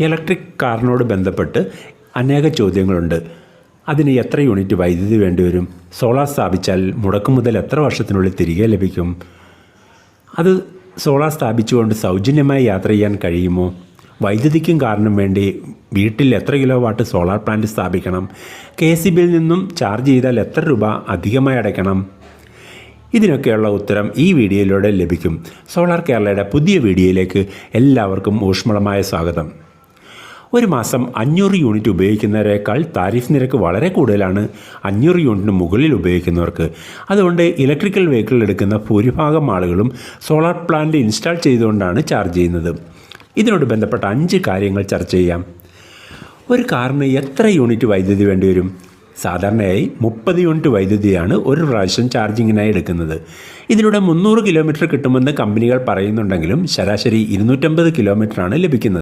Electric കാറിനോട് ബന്ധപ്പെട്ട് അനേക ചോദ്യങ്ങളുണ്ട്. അതിന് എത്ര യൂണിറ്റ് വൈദ്യുതി വേണ്ടിവരും? സോളാർ സ്ഥാപിച്ചാൽ മുടക്കു മുതൽ എത്ര വർഷത്തിനുള്ളിൽ തിരികെ ലഭിക്കും? അത് സോളാർ സ്ഥാപിച്ചുകൊണ്ട് സൗജന്യമായി യാത്ര ചെയ്യാൻ കഴിയുമോ? വൈദ്യുതിക്കും കാരണം വേണ്ടി വീട്ടിൽ എത്ര കിലോ വാട്ട് സോളാർ പ്ലാന്റ് സ്ഥാപിക്കണം? കെ സി ബിയിൽ നിന്നും ചാർജ് ചെയ്താൽ എത്ര രൂപ അധികമായി അടയ്ക്കണം? ഇതിനൊക്കെയുള്ള ഉത്തരം ഈ വീഡിയോയിലൂടെ ലഭിക്കും. സോളാർ കേരളയുടെ പുതിയ വീഡിയോയിലേക്ക് എല്ലാവർക്കും ഊഷ്മളമായ സ്വാഗതം. ഒരു മാസം അഞ്ഞൂറ് യൂണിറ്റ് ഉപയോഗിക്കുന്നവരെക്കാൾ താരിഫ് നിരക്ക് വളരെ കൂടുതലാണ്. അഞ്ഞൂറ് യൂണിറ്റിന് മുകളിൽ ഉപയോഗിക്കുന്നവർക്ക്. അതുകൊണ്ട് ഇലക്ട്രിക്കൽ വെഹിക്കിൾ എടുക്കുന്ന ഭൂരിഭാഗം ആളുകളും സോളാർ പ്ലാന്റ് ഇൻസ്റ്റാൾ ചെയ്തുകൊണ്ടാണ് ചാർജ് ചെയ്യുന്നത്. ഇതിനോട് ബന്ധപ്പെട്ട അഞ്ച് കാര്യങ്ങൾ ചർച്ച ചെയ്യാം. ഒരു കാറിന് എത്ര യൂണിറ്റ് വൈദ്യുതി വേണ്ടിവരും സാധാരണയായി മുപ്പത് യൂണിറ്റ് വൈദ്യുതിയാണ് ഒരു പ്രാവശ്യം ചാർജിങ്ങിനായി എടുക്കുന്നത്. ഇതിലൂടെ മുന്നൂറ് കിലോമീറ്റർ കിട്ടുമെന്ന് കമ്പനികൾ പറയുന്നുണ്ടെങ്കിലും ശരാശരി ഇരുന്നൂറ്റമ്പത് കിലോമീറ്ററാണ് ലഭിക്കുന്നത്.